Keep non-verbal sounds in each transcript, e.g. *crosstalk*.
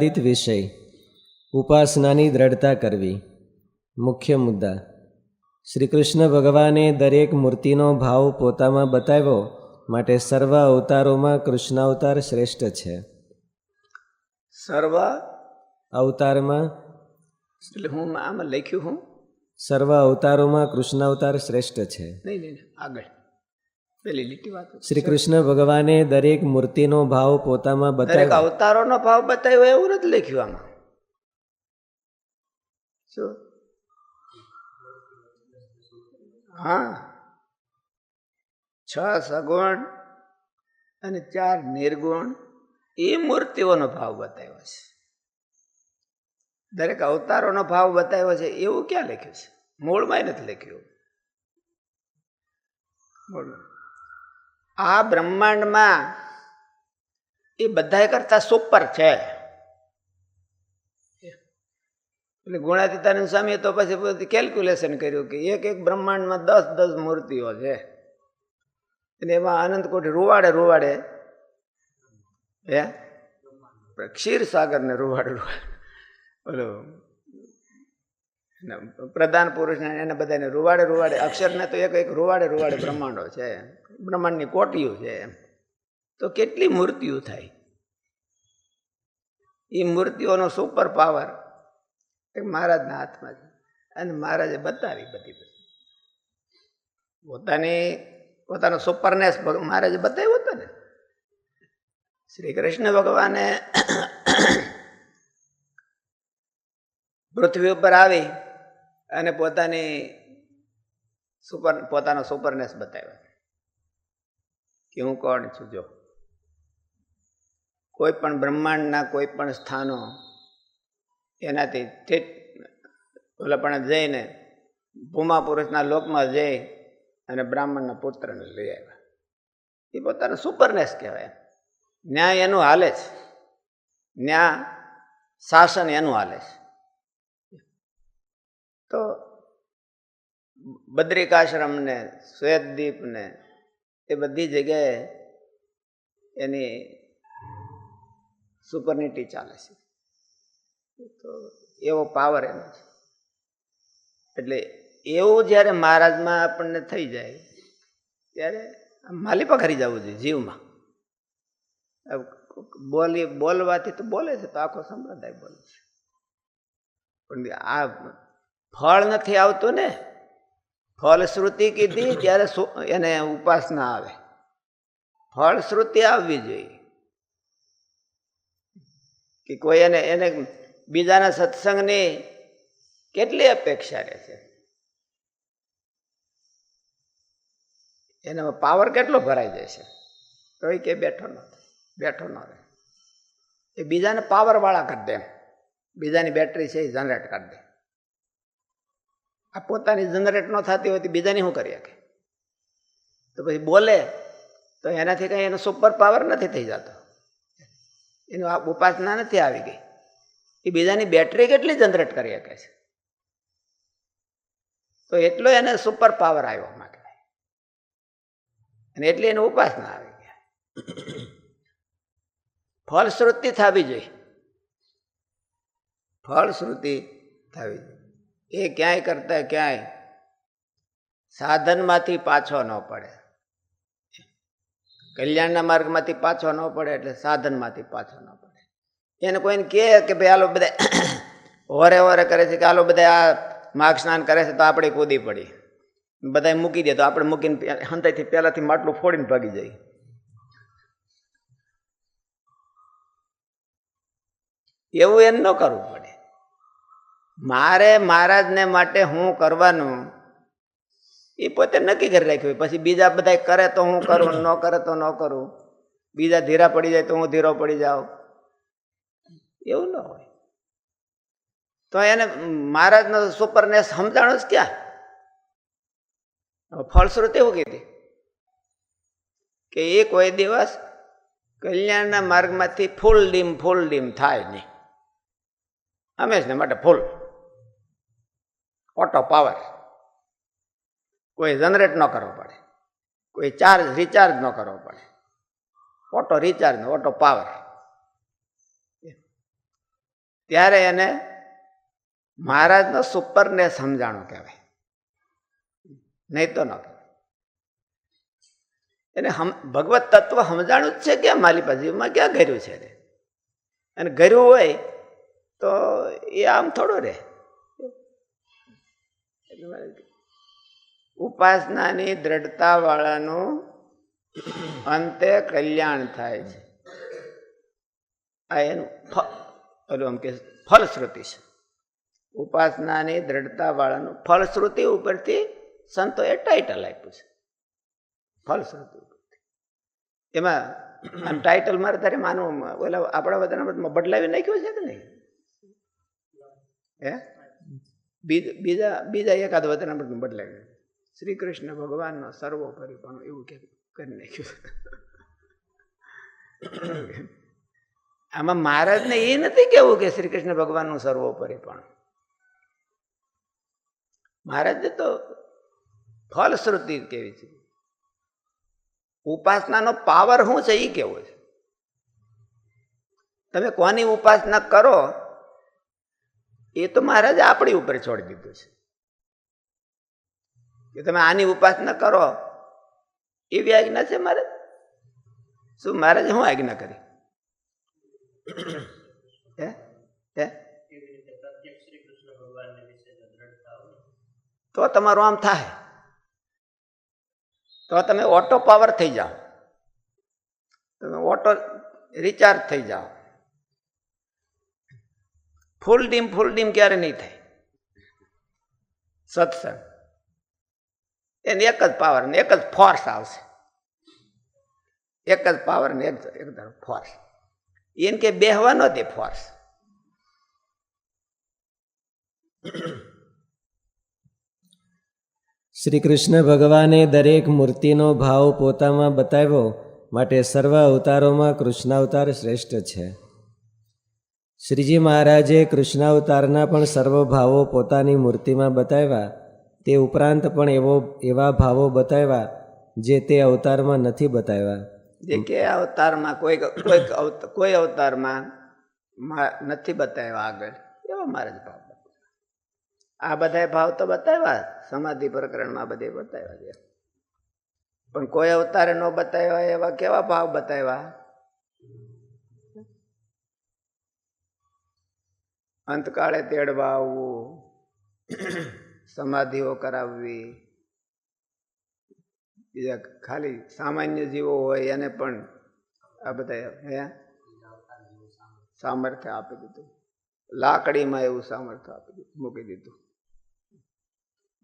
આદિત વિષય ઉપાસનાની દ્રઢતા કરવી. મુખ્ય મુદ્દા શ્રી કૃષ્ણ ભગવાને દરેક મૂર્તિનો ભાવ પોતામાં બતાવ્યો માટે સર્વ અવતારોમાં કૃષ્ણાવતાર શ્રેષ્ઠ છે. સર્વ? અવતારમાં? એટલે હું આમાં લખ્યું હું? સર્વ અવતારોમાં કૃષ્ણાવતાર શ્રેષ્ઠ છે. નહીં નહીં આગળ. શ્રી કૃષ્ણ ભગવાને દરેક મૂર્તિનો ભાવ પોતામાં બતાવ્યો. અવતારોનો ભાવ બતાવ્યો એવું નથી લખ્યું આમાં. શું? હા. છ સગુણ અને ચાર નિર્ગુણ એ મૂર્તિઓનો ભાવ બતાવ્યો છે. દરેક અવતારોનો ભાવ બતાવ્યો છે એવું ક્યાં લખ્યું છે? મૂળમાં નથી લખ્યું. મૂળમાં. આ બ્રહ્માંડમાં એ બધા કરતા સુપર છે. એટલે ગુણાતીતાનંદ સ્વામીએ તો પછી કેલ્ક્યુલેશન કર્યું કે એક એક બ્રહ્માંડમાં દસ દસ મૂર્તિઓ છે. અને એમાં અનંતકોટી રૂવાડે રૂવાડે હે? ક્ષીરસાગરને રૂવાડે રૂવાડે. ઓલો પ્રધાન પુરુષને એને બધાને રૂવાડે રૂવાડે, અક્ષરને તો એક એક રૂવાડે રૂવાડે બ્રહ્માંડો છે, બ્રહ્માંડની કોટીઓ છે તો કેટલી મૂર્તિઓ થાય? એ મૂર્તિઓનો સુપર પાવર એ મહારાજના હાથમાં છે. અને મહારાજે બતાવી બધી બધી પોતાની, પોતાનો સુપરનેસ મહારાજે બતાવ્યો હતો ને? શ્રી કૃષ્ણ ભગવાને પૃથ્વી ઉપર આવી અને પોતાની સુપર, પોતાનો સુપરનેસ બતાવ્યો. કે હું કોણ છું? જો. કોઈ પણ બ્રહ્માંડના કોઈ પણ સ્થાનો એનાથી ઠેઠ, ઓલા પણ જઈને ભૂમા પુરુષના લોકમાં જઈ અને બ્રાહ્મણના પુત્રને લઈ આવ્યા. એ પોતાનો સુપરનેસ કહેવાય. ન્યાય એનું હાલે છે. ન્યાય શાસન એનું હાલે છે. તો બદ્રિકાશ્રમને, શ્વેતદ્વીપને, એ બધી જગ્યાએ એની સુપરનિટી ચાલે છે. તો એવો પાવર એનો છે. એટલે એવું જ્યારે મહારાજમાં આપણને થઈ જાય, ત્યારે માલી પખરી જવું જોઈએ જીવમાં. બોલી, બોલવાથી તો બોલે છે, તો આખો સંપ્રદાય બોલે છે. પણ આ ફળ નથી આવતું ને? ફળશ્રુતિ કીધી ત્યારે એને ઉપાસના આવે. ફળશ્રુતિ આવવી જોઈએ. કે કોઈ એને એને બીજાના સત્સંગની કેટલી અપેક્ષા રહે છે? એનામાં પાવર કેટલો ભરાઈ જાય છે? તો એ કે બેઠો ન બેઠો ન રહે. એ બીજાને પાવરવાળા કરી દે. બીજાની બેટરી છે એ જનરેટ કરી દે. આ પોતાની જનરેટ ન થતી હોય તો બીજાની શું કરી શકે? તો પછી બોલે તો એનાથી કંઈ એનો સુપર પાવર નથી થઈ જતો. એનું આ ઉપાસના નથી આવી ગઈ. એ બીજાની બેટરી કેટલી જનરેટ કરી શકે છે? તો એટલો એને સુપર પાવર આવ્યો માં કહેવાય અને એટલી એને ઉપાસના આવી ગયા ફળશ્રુતિ થવી જોઈએ. ફળશ્રુતિ થવી જોઈએ. એ ક્યાંય કરતા ક્યાંય સાધનમાંથી પાછો ન પડે. કલ્યાણના માર્ગમાંથી પાછો ન પડે એટલે સાધનમાંથી પાછો ન પડે. એને કોઈને કહે કે ભાઈ આલો બધા હોરે હોરે કરે છે કે આલો બધા આ માઘ સ્નાન કરે છે તો આપણે કૂદી પડી. બધા મૂકી દે તો આપણે મૂકીને હંતાઈથી પહેલાંથી માટલું ફોડીને ભાગી જાય. એવું એમ ન કરવું પડે. મારે મહારાજને માટે હું કરવાનું, એ પોતે નક્કી કરી રાખ્યું હોય. પછી બીજા બધા કરે તો હું કરું, ન કરે તો ન કરું. બીજા ધીરા પડી જાય તો હું ધીરો પડી જાઉં. એવું ન હોય. તો એને મહારાજનો સુપરને સમજાણો જ ક્યાં? ફળશ્રુતિ એવું કીધી? કે એ કોઈ દિવસ કલ્યાણના માર્ગમાંથી ફૂલ ડીમ ફૂલ ડીમ થાય નહીં. હંમેશને માટે ફૂલ. ઓટો પાવર કોઈ જનરેટ ન કરવો પડે. કોઈ ચાર્જ રિચાર્જ ન કરવો પડે. ઓટો રિચાર્જ ઓટો પાવર ત્યારે એને મહારાજનો સુપરને સમજાણું કહેવાય. નહીં તો ન એને ભગવત તત્વ સમજાણું જ છે ક્યાં માલિપાજીમાં ક્યાં ઘર્યું છે અને ઘર્યું હોય તો એ આમ થોડું રહે. ઉપાસનાની દ્રઢતા વાળાનું અંતે કલ્યાણ થાય છે. આ એનું ફ- ઓલું આમ કે ફલશ્રુતિ છે. ઉપાસનાની દ્રઢતા વાળાનું ફલશ્રુતિ ઉપરથી સંતોએ ટાઇટલ આપ્યું છે. ફલશ્રુતિ ઉપરથી. એમાં આમ ટાઇટલ મારે તારે માનવું ઓલા આપણા બધાના બદલાવી નાખ્યું છે કે નહીં? હે? બીજ- બીજા એકાદ વતન બદલાવી શ્રી કૃષ્ણ ભગવાનનો સર્વોપરી પણ એવું કે, કરી નાખ્યું. આમાં મહારાજને એ નથી કેવું કે શ્રી કૃષ્ણ ભગવાનનું સર્વોપરી પણ. મહારાજે તો ફલશ્રુતિ કેવી છે. ઉપાસનાનો પાવર શું છે એ કેવો છે? તમે કોની ઉપાસના કરો એ તો મહારાજ આપણી ઉપર છોડી દીધું છે. કે તમે આની ઉપાસના કરો, એવી આજ્ઞા છે મારે શું મહારાજ હું આજ્ઞા કરી? હે? તો તમારું આમ થાય. તો તમે ઓટો પાવર થઈ જાઓ. તમે ઓટો રિચાર્જ થઈ જાઓ. ફૂલ ડીમ ફૂલ ડીમ ક્યારે નહીં થાય? સત્સંગ. એને એક જ પાવર ને એક જ ફોર્સ આવશે. એક જ પાવર ને એક ફોર્સ એને કે બેહવાનો તે ફોર્સ શ્રી કૃષ્ણ ભગવાને દરેક મૂર્તિનો ભાવ પોતામાં બતાવ્યો, માટે સર્વ અવતારોમાં કૃષ્ણાવતાર શ્રેષ્ઠ છે. શ્રીજી મહારાજે કૃષ્ણાવતારના પણ સર્વ ભાવો પોતાની મૂર્તિમાં બતાવ્યા. તે ઉપરાંત પણ એવો, એવા ભાવો બતાવ્યા, જે તે અવતારમાં નથી બતાવ્યા. જે કે અવતારમાં કોઈ કોઈ કોઈ અવતારમાં નથી બતાવ્યા આગળ. એવા મહારાજ ભાવ આ બધા ભાવ તો બતાવ્યા, સમાધિ પ્રકરણમાં બધે બતાવ્યા છે. પણ કોઈ અવતારે ન બતાવ્યા એવા કેવા ભાવ બતાવ્યા? અંતકાળે તેડવા આવવું, સમાધિઓ કરાવવી. બીજા ખાલી સામાન્ય જીવો હોય એને પણ આ બધા હે? સામર્થ્ય આપી દીધું. લાકડીમાં એવું સામર્થ્ય આપી દીધું, મૂકી દીધું.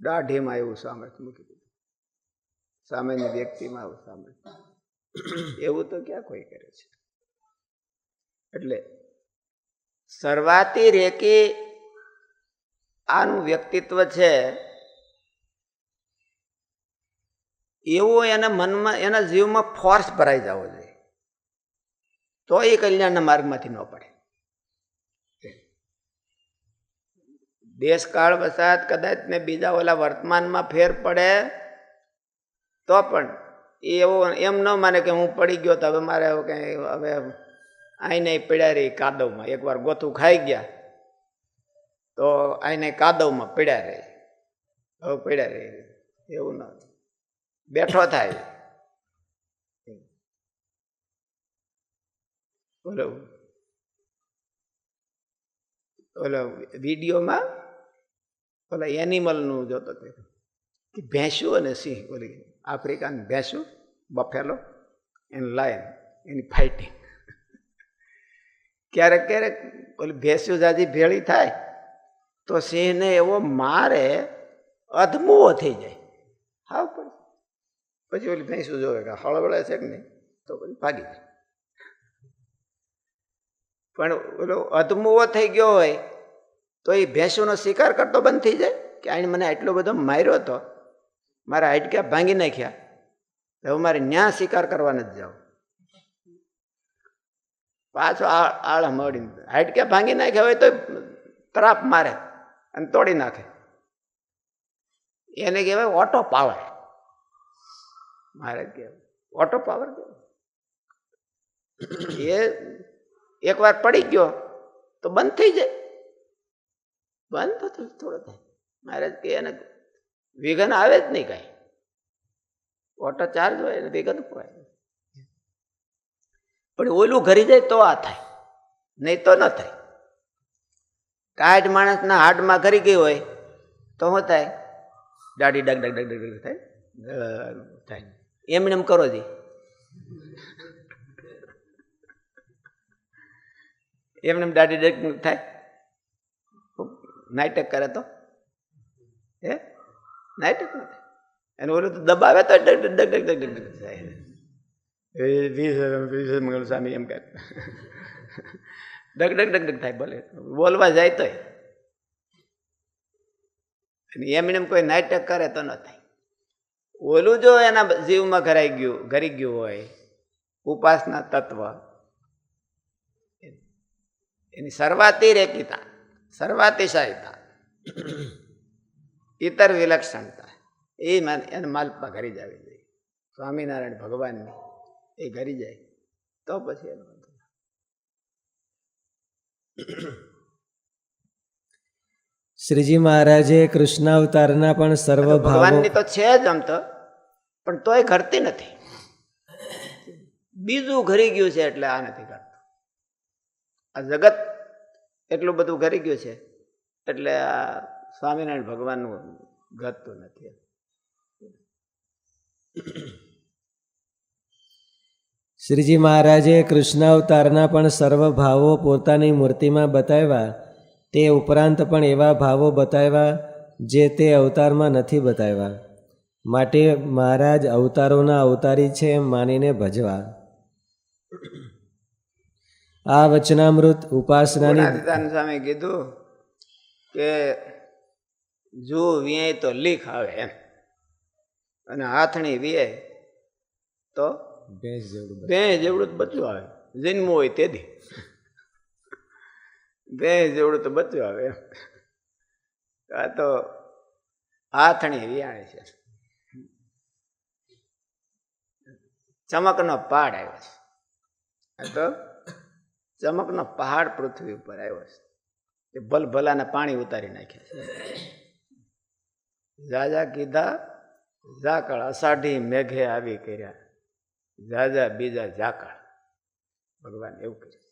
દાઢીમાં એવું સામર્થ્ય મૂકી દીધું. સામાન્ય વ્યક્તિમાં એવું સામર્થ્ય. એવું તો ક્યાં કોઈ કરે છે? એટલે સર્વાતી રેકી આનું વ્યક્તિત્વ છે. એવો એના મનમાં, એના જીવમાં ફોર્સ ભરાઈ જવો જોઈએ. તો એ કલ્યાણના માર્ગમાંથી ન પડે. દેશકાળ વસાત કદાચ ને બીજા ઓલા વર્તમાનમાં ફેર પડે, તો પણ એવો એમ ન માને કે હું પડી ગયો તો હવે મારે કંઈ હવે આઈને પીડ્યા રહી કાદવમાં. એકવાર ગોથું ખાઈ ગયા, તો આઈને કાદવમાં પીડ્યા રહી હવે પીડ્યા રહી એવું ન બેઠો થાય. ઓલો ઓલો વિડીયોમાં ઓલા એનિમલનું જોતો તે. કે ભેંસું અને સિંહ ઓલી આફ્રિકાની ભેંસું બફેલો એન્ડ લાયન એની ફાઇટિંગ ક્યારેક ક્યારેક ઓલી ભેંસ્યું જાજી ભેળી થાય, તો સિંહને એવો મારે અધમુવો થઈ જાય. હાવ પણ. પછી ઓલી ભેંસું જોવે કે હળવળે છે કે નહીં, તો પછી ભાગી જાય. પણ ઓલો અધમુવો થઈ ગયો હોય, તો એ ભેંસુનો શિકાર કરતો બંધ થઈ જાય, કે આને મને આટલો બધો માર્યો હતો મારા હાડક્યા ભાંગી નાખ્યા હવે મારે ન્યા શિકાર કરવા નથી જાવ. પાછો આળ મળી હાઈટકે ભાંગી નાખે હોય તો ત્રાપ મારે અને તોડી નાખે. એને કહેવાય ઓટો પાવર મારે કહેવાય. ઓટો પાવર કહેવાય. એ એકવાર પડી ગયો તો બંધ થઈ જાય. બંધ તો થોડો થોડો થાય. મારે કે એને વિઘન આવે જ નહીં કાંઈ. ઓટો ચાર્જ હોય એને વિઘન હોય પણ ઓલું ઘરી જાય તો આ થાય નહીં તો ન થાય કાઠ માણસના હાડમાં ઘરી ગઈ હોય તો શું થાય દાઢી ડગ ડગ ડગ ડગ થાય થાય એમને એમ કરો જી એમને એમ દાઢી ડગ થાય નાટક કરે તો હે નાટક ન અને ઓલું તો દબાવે તો ડગ ડગ ડગ ડગ ડગ થાય વીસ મંગળ સ્વામી એમ કહે ડગ ડગ ડગ ડગ થાય ભલે બોલવા જાય તોય એમ એમ કોઈ નાટક કરે તો ન થાય ઓલું જો એના જીવમાં ઘરાઈ ગયું ઘરી ગયું હોય ઉપાસના તત્વ એની સર્વાતી રેકિતા સર્વાતિશાયતા ઇતર વિલક્ષણતા એ એને માલપા ઘરી જવી જોઈએ સ્વામિનારાયણ ભગવાનની એ ઘરી જાય. તો પછી એનો વાંધો. શ્રીજી મહારાજે કૃષ્ણાવતારના પણ સર્વ ભગવાનની તો છે જ આમ તો પણ તોય ઘરતી નથી. બીજું ઘરી ગયું છે એટલે આ નથી કરતું આ જગત એટલું બધું ઘરી ગયું છે એટલે આ સ્વામિનારાયણ ભગવાનનું ઘટતું નથી. શ્રીજી મહારાજે કૃષ્ણાવતારના પણ સર્વ ભાવો પોતાની મૂર્તિમાં બતાવ્યા. તે ઉપરાંત પણ એવા ભાવો બતાવ્યા જે તે અવતારમાં નથી બતાવ્યા. માટે મહારાજ અવતારોના અવતારી છે એમ માનીને ભજવા. આ વચનામૃત ઉપાસનાની સામે કીધું કે જો વિયાય તો લીખ આવે એમ. અને હાથણી વિયાય તો ભેંસ જેવડું ભેંસ જેવડું તો બચ્ચું આવે જન્મ હોય તેથી ભેંસ જેવડું તો બચ્ચું આવે આ તો હાથણી વિયાણે છે. ચમકનો પહાડ આવ્યો છે. આ તો ચમકનો પહાડ પૃથ્વી ઉપર આવ્યો છે. એ ભલભલાના પાણી ઉતારી નાખ્યા છે. જાજા કીધા ઝાકળ અષાઢી મેઘે આવી કર્યા. જાજા બીજા ઝાકળ. ભગવાન એવું કહે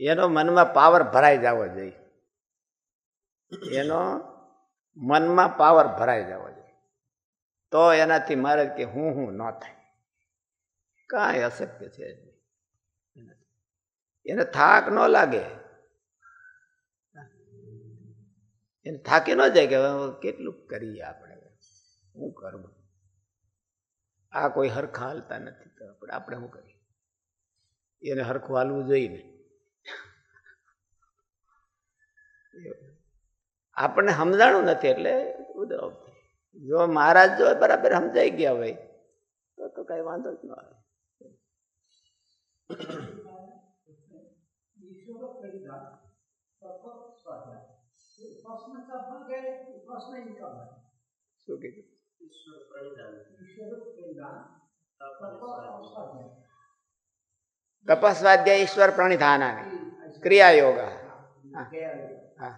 એનો મનમાં પાવર ભરાઈ જવો જોઈએ. એનો મનમાં પાવર ભરાઈ જવો જોઈએ. તો એનાથી મારે કે હું હું ન થાય. કાંઈ અશક્ય છે. એને થાક ન લાગે. એને થાકી ન જાય કે કેટલું કરીએ આપણે? શું કરવું? આ કોઈ હરખા હાલતા નથી તો આપણે આપણે શું કરીએ? એને હરખું હાલવું જોઈએ ને. આપણને સમજાણું નથી એટલે બધું જો મહારાજ જો બરાબર સમજાઈ ગયા હોય, તો તો કઈ વાંધો જ ન આવે. શું કીધું? ईश्वर परिधान ईश्वर परिधान तपस्वाध्याय ईश्वर प्रणिधान क्रिया योग हाँ। हाँ।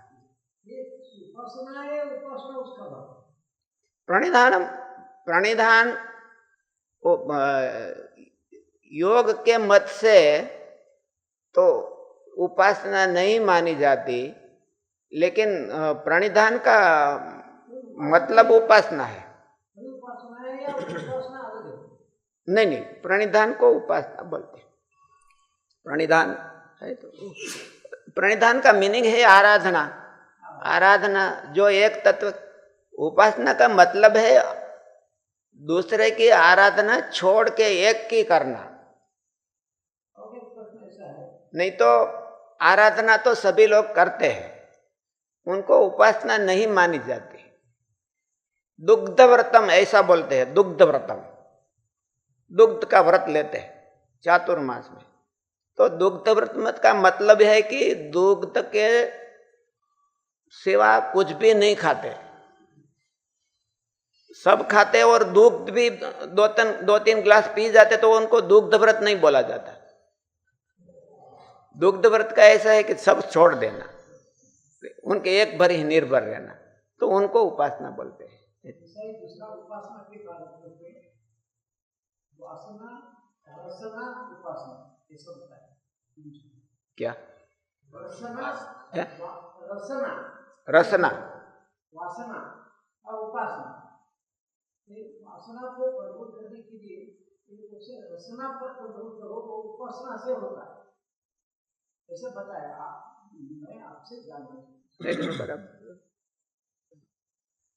प्रणिधान प्रणिधान योग के मत से तो उपासना नहीं मानी जाती, लेकिन प्रणिधान का मतलब उपासना है। नहीं नहीं प्रणिधान को उपासना बोलते प्रणिधान है तो प्रणिधान का मीनिंग है आराधना। आराधना जो एक तत्व उपासना का मतलब है दूसरे की आराधना छोड़ के एक की करना। नहीं तो आराधना तो सभी लोग करते हैं। उनको उपासना नहीं मानी जाती। दुग्ध व्रतम ऐसा बोलते हैं दुग्ध व्रतम दुग्ध का व्रत लेते हैं, चातुर्मास में। तो दुग्ध व्रत का मतलब है कि दुग्ध के सिवा कुछ भी नहीं खाते। सब खाते और दुग्ध भी दो तीन दो तीन गिलास पी जाते तो उनको दुग्ध व्रत नहीं बोला जाता। दुग्ध व्रत का ऐसा है कि सब छोड़ देना, उनके एक भर ही निर्भर रहना तो उनको उपासना बोलते ही। दूसरा उपासना के वासना रसना उपासना ये सब होता है? क्या रसना। रसना। रसना वासना और उपासना। वासना को प्रभुत करने के लिए उसे रसना पर प्रभुत करो वो उपासना से होता है। ऐसे बताया आप मैं आपसे जान रहा हूँ। बराबर। है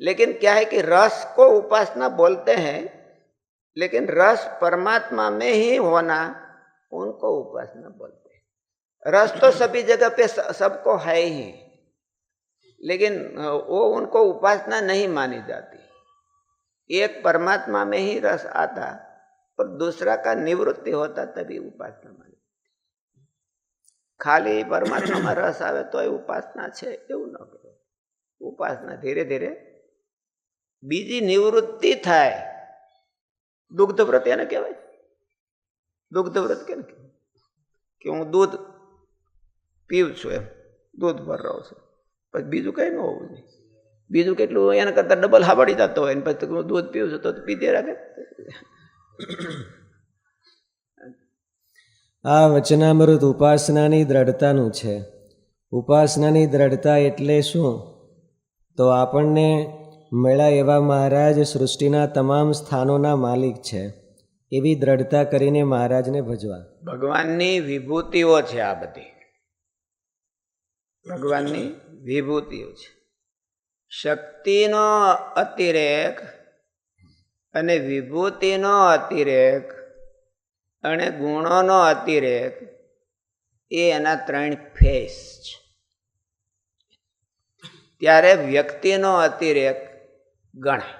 लेकिन क्या है कि रस को उपासना बोलते हैं लेकिन रस परमात्मा में ही होना उनको उपासना बोलते हैं रस तो सभी जगह पे स- सबको है ही लेकिन वो उनको उपासना नहीं मानी जाती एक परमात्मा में ही रस आता और दूसरा का निवृत्ति होता तभी उपासना मानी ખાલી પરમાત્મામાં રસ આવે તો એ ઉપાસના છે એવું ન કહેવાય ઉપાસના ધીરે ધીરે બીજી નિવૃત્તિ થાય. દુગ્ધ વ્રત એને કહેવાય. દુગ્ધ વ્રત કેને કે? હું દૂધ પીવું છું એમ. દૂધ રહું છું. પછી બીજું કંઈ ન હોવું જોઈએ. બીજું કેટલું એના કરતાં ડબલ હાબડી જતો હોય ને પછી હું દૂધ પીવું છું તો પીતે રાખે. આ વચનામૃત ઉપાસનાની દ્રઢતાનું છે. ઉપાસનાની દ્રઢતા એટલે શું? તો આપણને મળ્યા એવા મહારાજ સૃષ્ટિના તમામ સ્થાનોના માલિક છે. એવી દ્રઢતા કરીને મહારાજને ભજવા. ભગવાનની વિભૂતિઓ છે આ બધી. ભગવાનની વિભૂતિઓ છે. શક્તિનો અતિરેક અને વિભૂતિનો અતિરેક અને ગુણોનો અતિરેક એ એના ત્રણ ફેસ છે. ત્યારે વ્યક્તિનો અતિરેક ગણાય.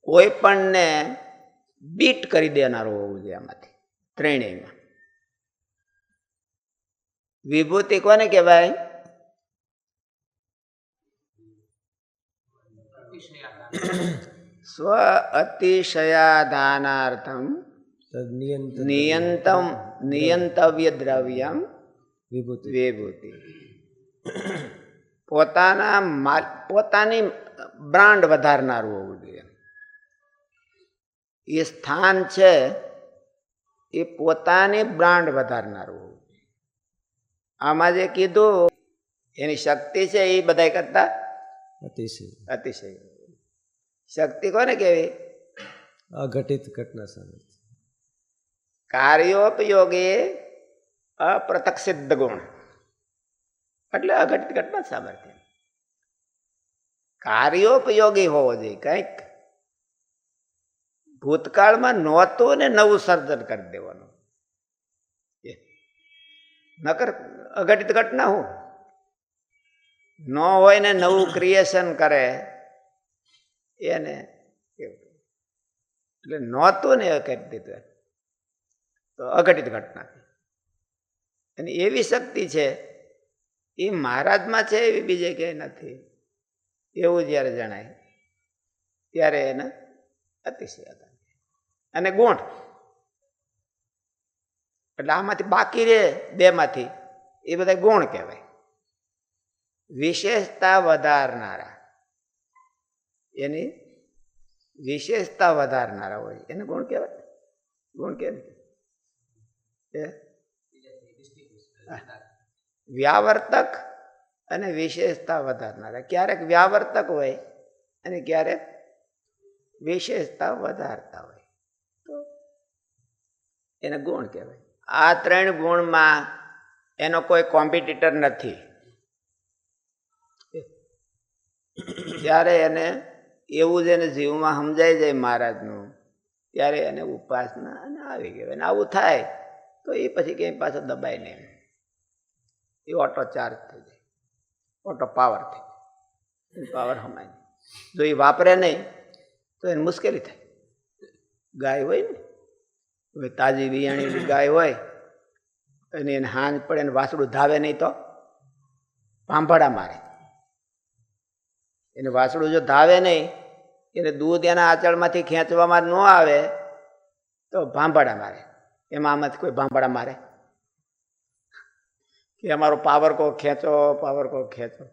કોઈ પણને બીટ કરી દેનારું હોવું જોઈએ આમાંથી ત્રણેયમાં. વિભૂતિ કોને કહેવાય? સ્વ અતિશયાદાનાર્થમ નિયંતમ નિયંતવ્ય દ્રવ્યમ વિભૂતિ. વિભૂતિ. પોતાના માલ- પોતાની બ્રાન્ડ વધારનારું હોવું જોઈએ. એ સ્થાન છે એ પોતાની બ્રાન્ડ વધારનારું હોવું જોઈએ. આમાં જે કીધું એની શક્તિ છે એ બધા કરતા અતિશય. અતિશય. શક્તિ કોને કેવી અઘટિત ઘટના સામે. કાર્યોપયોગે અપ્રતક સિદ્ધ ગુણ. એટલે અઘટિત ઘટના સામર્થ્ય કાર્યોપયોગી હોવો જોઈએ, કંઈક. ભૂતકાળમાં નહોતું ને નવું સર્જન કરી દેવાનું. નકર અઘટિત ઘટના હું? ન હોય ને નવું ક્રિએશન કરે, એને એટલે નહોતું ને કરી દીધું. તો અઘટિત ઘટના. અને એવી શક્તિ છે એ મહારાજમાં છે એવી બીજે ક્યાંય નથી. એવું જ્યારે જણાય ત્યારે એને અતિશય અને ગુણ એટલે આમાંથી બાકી રહે બેમાંથી એ બધા ગુણ કહેવાય. વિશેષતા વધારનારા. એની વિશેષતા વધારનારા હોય એને ગુણ કહેવાય. ગુણ કેમ? એ વ્યાવર્તક અને વિશેષતા વધારનારા. ક્યારેક વ્યાવર્તક હોય અને ક્યારેક વિશેષતા વધારતા હોય. તો એને ગુણ કહેવાય. આ ત્રણ ગુણમાં એનો કોઈ કોમ્પિટિટર નથી. ત્યારે એને એવું જ એને જીવમાં સમજાઈ જાય મહારાજનું, ત્યારે એને ઉપાસના અને આવી ગયો અને આવું થાય તો એ પછી ક્યાંય પાછો દબાય નહીં. એ ઓટો ચાર્જ થઈ જાય. ઓટો પાવર થઈ જાય. પાવર હમાય જો એ વાપરે નહીં, તો એને મુશ્કેલી થાય. ગાય હોય ને, હવે તાજી વિયાણી ગાય હોય, અને એને હાંજ પડે ને વાસડું ધાવે નહીં તો ભાંભડા મારે. એને વાસડું જો ધાવે નહીં, એને દૂધ એના આંચળમાંથી ખેંચવામાં ન આવે, તો ભાંભડા મારે. એમાં આમાંથી કોઈ ભાંભડા મારે. કે અમારો પાવર કો ખેંચો પાવર કો ખેંચો.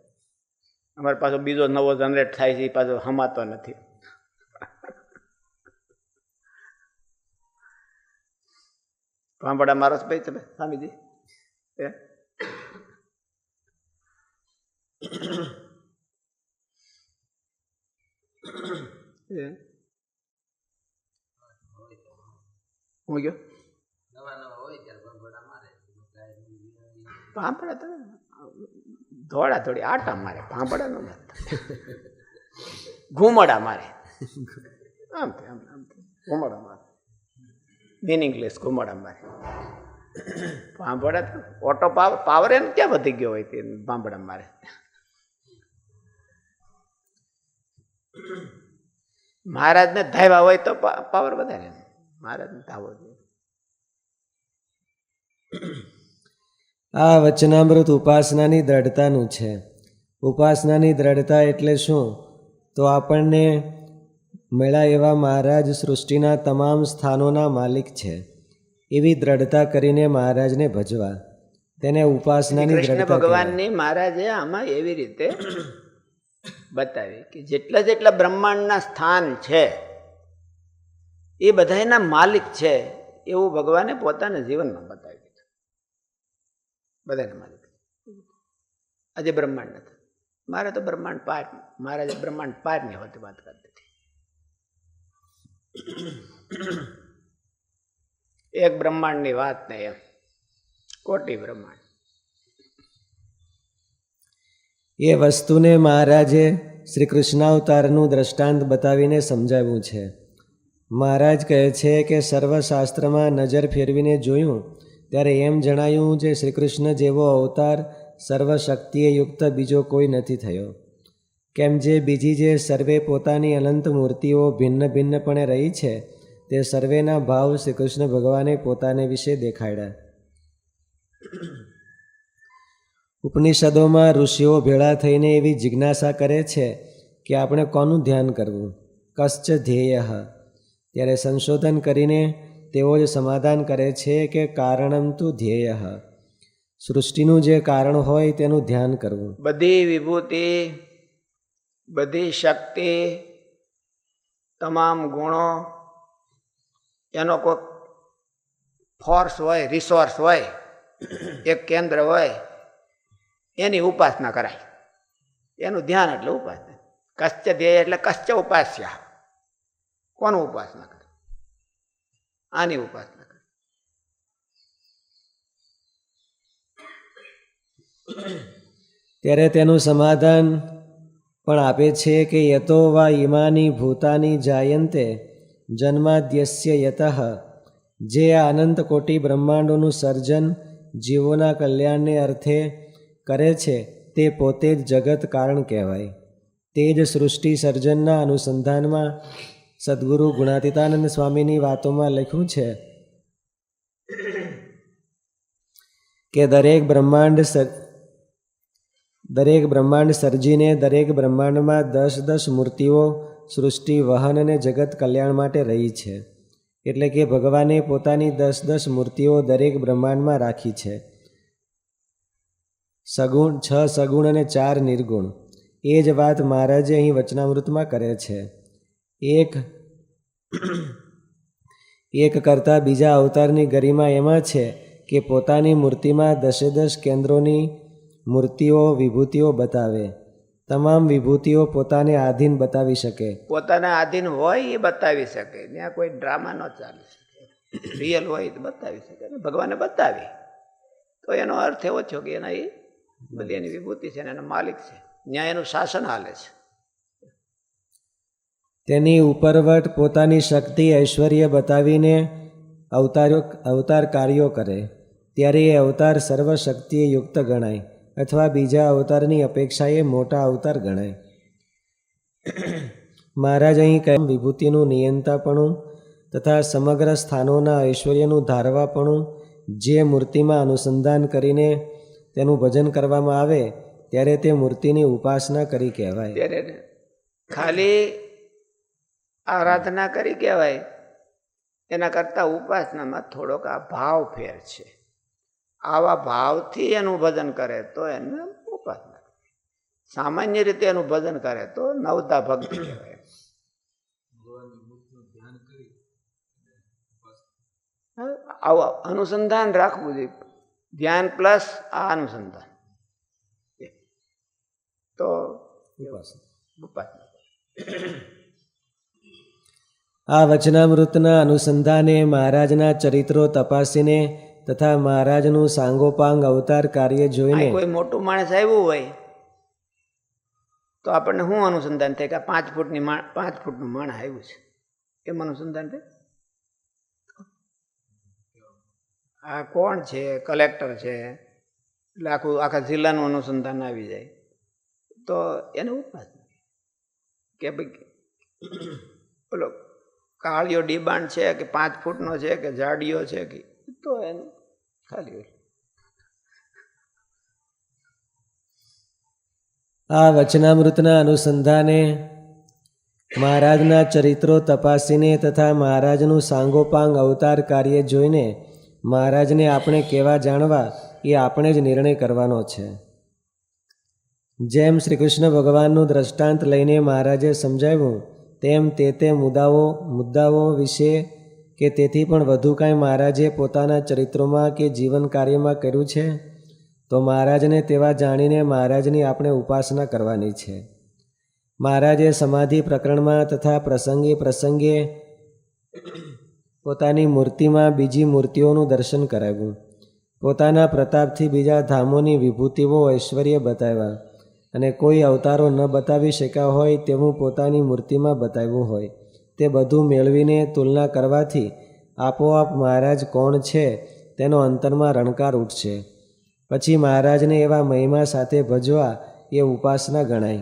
અમારે પાછો બીજો નવો જનરેટ થાય છે એ પાછો હમાતો નથી. ભાંભડા મારો ભાઈ, તમે સ્વામીજી? હું? ગયો હું ગયો? ભાંભડા તો ધોળા થોડી આટા મારે પાંપડા નો ઘૂમડા મારે. આમ આમ આમ. ઘૂમડા મારે. મિનિંગલેસ ઘૂમડા મારે. પાંપડા તો ઓટો પાવર એને ક્યાં વધી ગયો હોય તે પાંપડા મારે. મહારાજને ધાવ્યા હોય તો પાવર વધારે. મહારાજને ધાવો જોઈએ. આ વચનામૃત ઉપાસનાની દ્રઢતાનું છે. ઉપાસનાની દ્રઢતા એટલે શું? તો આપણને મળ્યા એવા મહારાજ સૃષ્ટિના તમામ સ્થાનોના માલિક છે. એવી દ્રઢતા કરીને મહારાજને ભજવા. તેને ઉપાસનાની દ્રઢતા ભગવાનની મહારાજે આમાં એવી રીતે બતાવી કે જેટલા જેટલા બ્રહ્માંડના સ્થાન છે એ બધાના માલિક છે એવું ભગવાને પોતાના જીવનમાં બતાવી દીધું બધાના માલિક આજે બ્રહ્માંડ નથી. મારે તો બ્રહ્માંડ પાર મહારાજે બ્રહ્માંડ પારની હોતી વાત કરતી. એક બ્રહ્માંડની વાત ને એમ. કોટી બ્રહ્માંડ. એ વસ્તુને મહારાજે શ્રી કૃષ્ણાવતારનું દ્રષ્ટાંત બતાવીને સમજાવ્યું છે. મહારાજ કહે છે કે સર્વશાસ્ત્રમાં નજર ફેરવીને જોયું ત્યારે એમ જણાયું જે શ્રી કૃષ્ણ જેવો અવતાર સર્વશક્તિએ યુક્ત બીજો કોઈ નથી થયો. કેમ જે બીજી જે સર્વે પોતાની અનંત મૂર્તિઓ ભિન્ન ભિન્નપણે રહી છે, તે સર્વેના ભાવ શ્રી કૃષ્ણ ભગવાને પોતાને વિશે દેખાડ્યા. ઉપનિષદોમાં ઋષિઓ ભેળા થઈને એવી જિજ્ઞાસા કરે છે કે આપણે કોનું ધ્યાન કરવું? કશ્ચ ધ્યેય. ત્યારે સંશોધન કરીને તેઓ જ સમાધાન કરે છે કે કારણમ તું ધ્યેય. સૃષ્ટિનું જે કારણ હોય તેનું ધ્યાન કરવું. બધી વિભૂતિ, બધી શક્તિ, તમામ ગુણો, એનો કોઈ ફોર્સ હોય રિસોર્સ હોય, એક કેન્દ્ર હોય, એની ઉપાસના કરાય. એનું ધ્યાન એટલે ઉપાસના. કશ્ચ ધ્યેય એટલે કશ્ચ ઉપાસ્ય. કોનું ઉપાસના આની ઉપાસના કરે. ત્યારે તેનું સમાધાન પણ આપે છે કે યતો વા ઇમાની ભૂતાની જાયંતે જન્માદ્યસ્ય યતઃ, જે આ અનંત કોટી બ્રહ્માંડોનું સર્જન જીવોના કલ્યાણને અર્થે કરે છે તે પોતે જ જગત કારણ કહેવાય. તે જ સૃષ્ટિ સર્જનના અનુસંધાનમાં સદગુરુ ગુણાતીતાનંદ સ્વામીની વાતોમાં લખ્યું છે કે દરેક બ્રહ્માંડ દરેક બ્રહ્માંડ સર્જીને દરેક બ્રહ્માંડમાં દસ દસ મૂર્તિઓ, સૃષ્ટિ, વહન અને જગત કલ્યાણ માટે રહી છે. એટલે કે ભગવાને પોતાની દસ દસ મૂર્તિઓ દરેક બ્રહ્માંડમાં રાખી છે. સગુણ, છ સગુણ અને ચાર નિર્ગુણ. એ જ વાત મહારાજે અહીં વચનામૃતમાં કરે છે. એક એક કરતાં બીજા અવતારની ગરિમા એમાં છે કે પોતાની મૂર્તિમાં દસે દસ કેન્દ્રોની મૂર્તિઓ, વિભૂતિઓ બતાવે. તમામ વિભૂતિઓ પોતાને આધીન બતાવી શકે. પોતાના આધીન હોય એ બતાવી શકે. ત્યાં કોઈ ડ્રામા ન ચાલી શકે. રિયલ હોય તો બતાવી શકે. ને ભગવાને બતાવી. તો એનો અર્થ એવો થયો કે એના એ બધી એની વિભૂતિ છે અને એનો માલિક છે. ત્યાં એનું શાસન હાલે છે. તેની ઉપરવટ પોતાની શક્તિ ઐશ્વર્ય બતાવીને અવતારો અવતાર કાર્યો કરે. ત્યારે એ અવતાર સર્વશક્તિએ યુક્ત ગણાય અથવા બીજા અવતારની અપેક્ષાએ મોટા અવતાર ગણાય. *coughs* મહારાજ અહીં કહે, વિભૂતિનું નિયંતાપણું તથા સમગ્ર સ્થાનોના ઐશ્વર્યનું ધારવાપણું જે મૂર્તિમાં અનુસંધાન કરીને તેનું ભજન કરવામાં આવે, ત્યારે તે મૂર્તિની ઉપાસના કરી કહેવાય. ખાલી આરાધના કરી કહેવાય. એના કરતાં ઉપાસનામાં થોડોક આ ભાવ ફેર છે. આવા ભાવથી એનું ભજન કરે તો એને ઉપાસના સામાન્ય રીતે એનું ભજન કરે તો નવતા ભક્તિ કહેવાય. આવું અનુસંધાન રાખવું જોઈએ. ધ્યાન પ્લસ આ અનુસંધાન. તો ઉપાસના. ઉપાસના. આ વચનામૃતના અનુસંધાને મહારાજના ચરિત્રો તપાસીને તથા મહારાજનું સાંગોપાંગ અવતાર કાર્ય જોઈને કોઈ મોટું માણસ આવ્યું હોય, તો આપણને શું અનુસંધાન થાય કે પાંચ ફૂટની માણ પાંચ ફૂટનું માણસ આવ્યું છે? એમ અનુસંધાન થાય? આ કોણ છે? કલેક્ટર છે. એટલે આખું, આખા જિલ્લાનું અનુસંધાન આવી જાય. તો એને ઉપવાસ કે ભાઈ, ઓલો કાળિયો ડિબાણ છે કે પાંચ ફૂટનો છે કે જાડિયો છે કે તો એને ખાલી આ વચનામૃતના અનુસંધાને મહારાજના ચરિત્રો તપાસીને તથા મહારાજનું સાંગોપાંગ અવતાર કાર્ય જોઈને મહારાજને આપણે કેવા જાણવા એ આપણે જ નિર્ણય કરવાનો છે. જેમ શ્રી કૃષ્ણ ભગવાનનું દ્રષ્ટાંત લઈને મહારાજે સમજાવ્યું તેમ તે તે મુદ્દાઓ મુદ્દાઓ વિશે કે તેથી પણ વધુ કાંઈ મહારાજે પોતાના ચરિત્રોમાં કે જીવન કાર્યમાં કર્યું છે? તો મહારાજને તેવા જાણીને મહારાજની આપણે ઉપાસના કરવાની છે. મહારાજે સમાધિ પ્રકરણમાં તથા પ્રસંગે પ્રસંગે પોતાની મૂર્તિમાં બીજી મૂર્તિઓનું દર્શન કરાવ્યું. પોતાના પ્રતાપથી બીજા ધામોની વિભૂતિઓ ઐશ્વર્ય બતાવ્યા. અને કોઈ અવતારો ન બતાવી શક્યા હોય તેવું પોતાની મૂર્તિમાં બતાવ્યું હોય. તે બધું મેળવીને તુલના કરવાથી આપોઆપ મહારાજ કોણ છે તેનો અંતરમાં રણકાર ઉઠશે. પછી મહારાજને એવા મહિમા સાથે ભજવા એ ઉપાસના ગણાય.